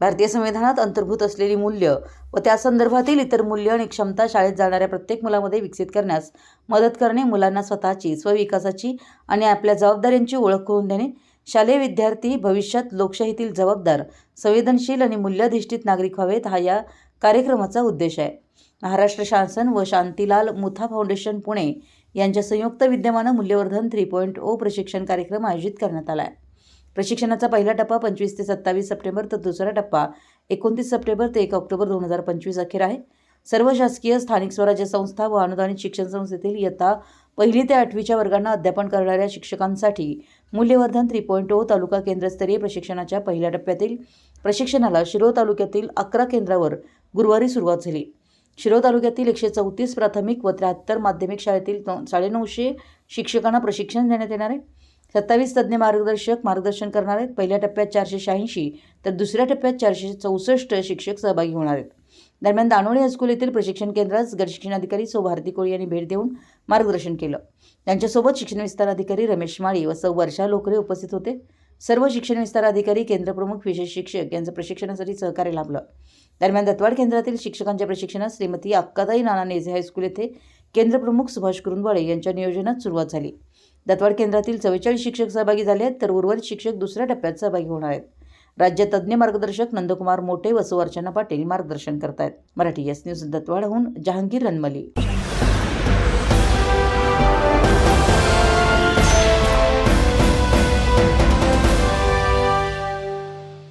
भारतीय संविधानात अंतर्भूत असलेली मूल्य व त्या संदर्भातील इतर मूल्य आणि क्षमता शाळेत जाणाऱ्या प्रत्येक मुलामध्ये विकसित करण्यास मदत करणे मुलांना स्वतःची स्वविकासाची आणि आपल्या जबाबदाऱ्यांची ओळख करून देणे शालेय विद्यार्थी भविष्यात लोकशाहीतील जबाबदार संवेदनशील आणि मूल्याधिष्ठित नागरिक व्हावेत हा या कार्यक्रमाचा उद्देश आहे. महाराष्ट्र शासन व शांतीलाल मुथा फाउंडेशन पुणे यांच्या संयुक्त विद्यमानं मूल्यवर्धन थ्री पॉईंट ओ प्रशिक्षण कार्यक्रम आयोजित करण्यात आला आहे. प्रशिक्षणाचा पहिला टप्पा पंचवीस ते सत्तावीस सप्टेंबर तर दुसरा टप्पा एकोणतीस सप्टेंबर ते एक ऑक्टोबर दोन हजार पंचवीस अखेर आहे. सर्व शासकीय स्थानिक स्वराज्य संस्था व अनुदानित शिक्षण संस्थेतील इयत्ता पहिली ते आठवीच्या वर्गांना अध्यापन करणाऱ्या शिक्षकांसाठी मूल्यवर्धन थ्री पॉईंट ओ तालुका केंद्रस्तरीय प्रशिक्षणाच्या पहिल्या टप्प्यातील प्रशिक्षणाला शिरोळ तालुक्यातील अकरा केंद्रावर गुरुवारी सुरुवात झाली. शिरोळ तालुक्यातील एकशे चौतीस प्राथमिक व त्र्याहत्तर माध्यमिक शाळेतील साडेनऊशे शिक्षकांना प्रशिक्षण देण्यात येणार आहे. सत्तावीस तज्ज्ञ मार्गदर्शक मार्गदर्शन करणार आहेत. पहिल्या टप्प्यात चारशे शहाऐंशी तर दुसऱ्या टप्प्यात चारशे चौसष्ट शिक्षक सहभागी होणार आहेत. दरम्यान दानोळी हायस्कूल येथील प्रशिक्षण केंद्रास गट शिक्षणाधिकारी सौ भारती कोळी यांनी भेट देऊन मार्गदर्शन केलं. त्यांच्यासोबत शिक्षण विस्तार अधिकारी रमेश माळी व सौ वर्षा लोकरे उपस्थित होते. सर्व शिक्षण विस्तार अधिकारी केंद्रप्रमुख विशेष शिक्षक यांचं प्रशिक्षणासाठी सहकार्य लाभलं. दरम्यान दत्वाड केंद्रातील शिक्षकांच्या प्रशिक्षणात श्रीमती अक्काताई नाना नेझे हायस्कूल येथे केंद्रप्रमुख सुभाष कुरुंदवाडे यांच्या नियोजनात सुरुवात झाली. दत्वाड केंद्रातील चव्वेचाळीस शिक्षक सहभागी झाले आहेत तर उर्वरित शिक्षक दुसऱ्या टप्प्यात सहभागी होणार आहेत. राज्य तज्ज्ञ मार्गदर्शक नंदकुमार मोटे व सुवर्चना पाटील मार्गदर्शन करतायत. मराठी एस न्यूज दत्तवाडहून जहांगीर रनमली.